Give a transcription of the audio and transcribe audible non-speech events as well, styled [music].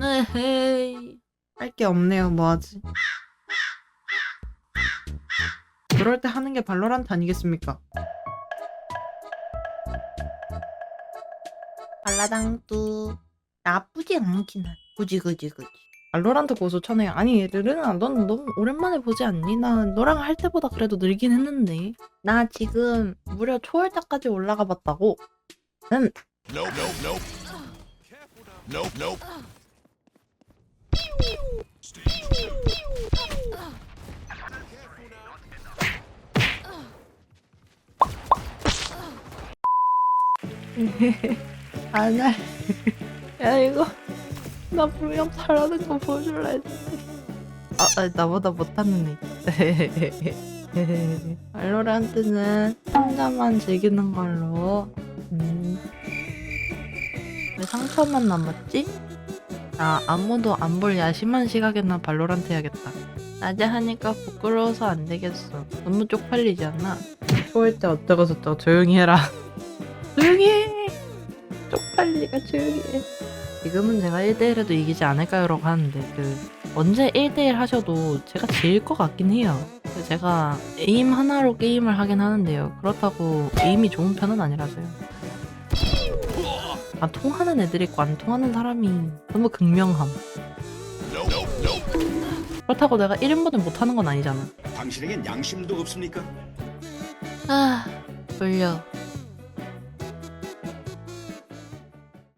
에헤이. 할 게 없네요. 뭐하지? 그럴 때 하는 게 발로란트 아니겠습니까? 발라당뚜 나쁘지 않긴 한. 그지 그지 그지. 발로란트 고수 천해. 아니 르르나 넌 너무 오랜만에 보지 않니? 나 너랑 할 때보다 그래도 늘긴 했는데. 나 지금 무려 초월자까지 올라가 봤다고. 음. Nope, nope, nope. Nope, nope. [laughs] 안 할. 야 이거 나 분명 잘하는 거 보여줄라 했는데. 아, 아 나보다 못하는 애. 발로란트는 혼자만 즐기는 걸로. 음. 왜 상처만 남았지? 아 아무도 안 볼 야심한 시각에나 발로란트 해야겠다. 낮에 하니까 부끄러워서 안 되겠어. 너무 쪽팔리지 않아? 초월 때 어쩌고 저쩌고 조용히 해라. [laughs] 조용히 해. 쪽팔리가 조용히 해. 지금은 제가 1대1에도 이기지 않을까요 라고 하는데 그 언제 1대1 하셔도 제가 질 것 같긴 해요. 그 제가 에임 하나로 게임을 하긴 하는데요. 그렇다고 에임이 좋은 편은 아니라서요. 아 통하는 애들 있고 안 통하는 사람이 너무 극명함. 그렇다고 내가 1인분을 못하는 건 아니잖아. 당신에겐 양심도 없습니까? 아 졸려.